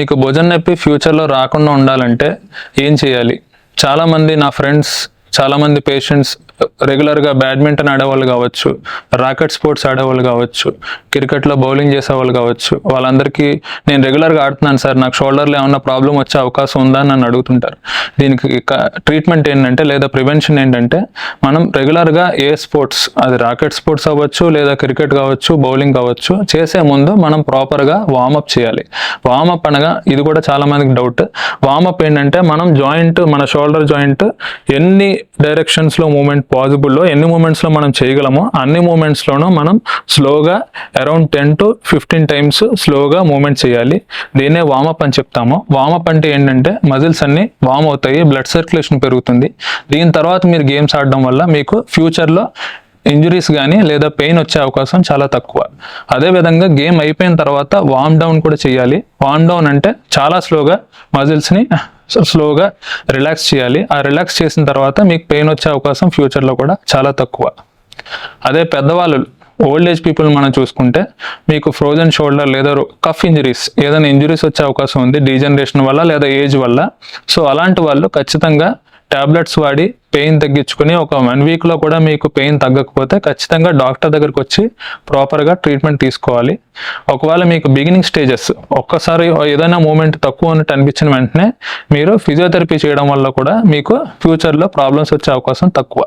మీకు భుజం నొప్పి ఫ్యూచర్లో రాకుండా ఉండాలంటే ఏం చేయాలి? చాలామంది నా ఫ్రెండ్స్ చాలామంది పేషెంట్స్ రెగ్యులర్గా బ్యాడ్మింటన్ ఆడేవాళ్ళు కావచ్చు రాకెట్ స్పోర్ట్స్ ఆడేవాళ్ళు కావచ్చు క్రికెట్లో బౌలింగ్ చేసేవాళ్ళు కావచ్చు వాళ్ళందరికీ నేను రెగ్యులర్గా ఆడుతున్నాను సార్ నాకు షోల్డర్లో ఏమన్నా ప్రాబ్లం వచ్చే అవకాశం ఉందా అని నన్ను అడుగుతుంటారు. దీనికి ట్రీట్మెంట్ ఏంటంటే లేదా ప్రివెన్షన్ ఏంటంటే మనం రెగ్యులర్గా ఏ స్పోర్ట్స్ అది రాకెట్ స్పోర్ట్స్ అవ్వచ్చు లేదా క్రికెట్ కావచ్చు బౌలింగ్ కావచ్చు చేసే ముందు మనం ప్రాపర్గా వార్మప్ చేయాలి. వార్మప్ అనగా ఇది కూడా చాలామందికి డౌట్. వార్మప్ ఏంటంటే మనం జాయింట్ మన షోల్డర్ జాయింట్ ఎన్ని డైరెక్షన్స్లో మూమెంట్ పాసిబుల్లో ఎన్ని మూమెంట్స్లో మనం చేయగలమో అన్ని మూమెంట్స్లోనూ మనం స్లోగా around ten to fifteen times స్లోగా మూమెంట్ చేయాలి. దీన్నే వామప్ అని చెప్తాము. వామప్ అంటే ఏంటంటే మజిల్స్ అన్ని వామ్ అవుతాయి బ్లడ్ సర్క్యులేషన్ పెరుగుతుంది. దీని తర్వాత మీరు గేమ్స్ ఆడడం వల్ల మీకు ఫ్యూచర్లో ఇంజురీస్ కానీ లేదా పెయిన్ వచ్చే అవకాశం చాలా తక్కువ. అదేవిధంగా గేమ్ అయిపోయిన తర్వాత వామ్ డౌన్ కూడా చేయాలి. వామ్ డౌన్ అంటే చాలా స్లోగా మజిల్స్ని స్లోగా రిలాక్స్ చేయాలి. ఆ రిలాక్స్ చేసిన తర్వాత మీకు పెయిన్ వచ్చే అవకాశం ఫ్యూచర్లో కూడా చాలా తక్కువ. అదే పెద్దవాళ్ళు ఓల్డ్ ఏజ్ పీపుల్ మనం చూసుకుంటే మీకు ఫ్రోజన్ షోల్డర్ లేదా కఫ్ ఇంజరీస్ ఏదైనా ఇంజరీస్ వచ్చే అవకాశం ఉంది డీజనరేషన్ వల్ల లేదా ఏజ్ వల్ల. సో అలాంటి వాళ్ళు ఖచ్చితంగా టాబ్లెట్స్ వాడి పెయిన్ తగ్గించుకుని ఒక వన్ వీక్లో కూడా మీకు పెయిన్ తగ్గకపోతే ఖచ్చితంగా డాక్టర్ దగ్గరకు వచ్చి ప్రాపర్గా ట్రీట్మెంట్ తీసుకోవాలి. ఒకవేళ మీకు బిగినింగ్ స్టేజెస్ ఒక్కసారి ఏదైనా మూమెంట్ తక్కువ ఉన్నట్టు అనిపించిన వెంటనే మీరు ఫిజియోథెరపీ చేయడం వల్ల కూడా మీకు ఫ్యూచర్లో ప్రాబ్లమ్స్ వచ్చే అవకాశం తక్కువ.